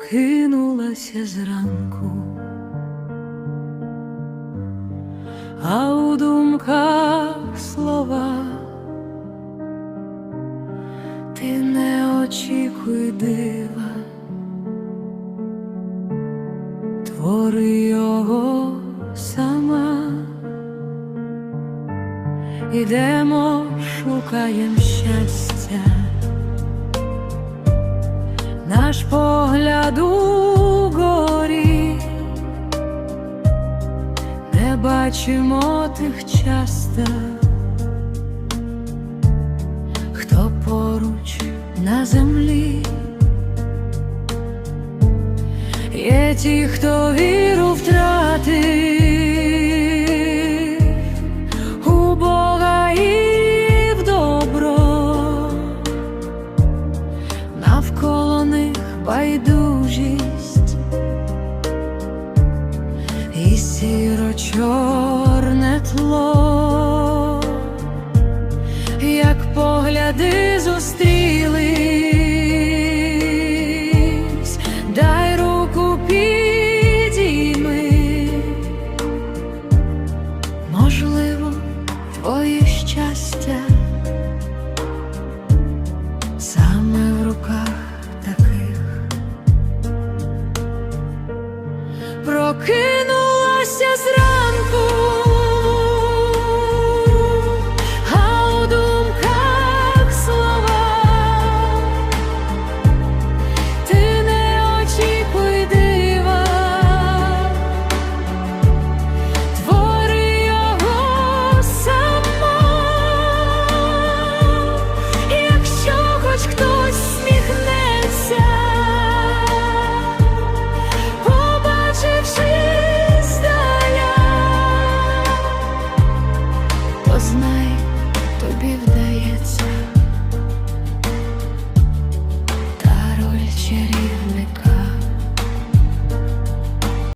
прокинулася зранку, а у думках слова ти не очікуй дива, твори його сама, ідемо, шукаєм щастя наш погляд угорі, не бачимо тих часто, хто поруч на землі, є ті, хто віру втратив мужість і сіро чорне тло, як погляди зустрілись, дай руку підійми, можливо, твоє щастя.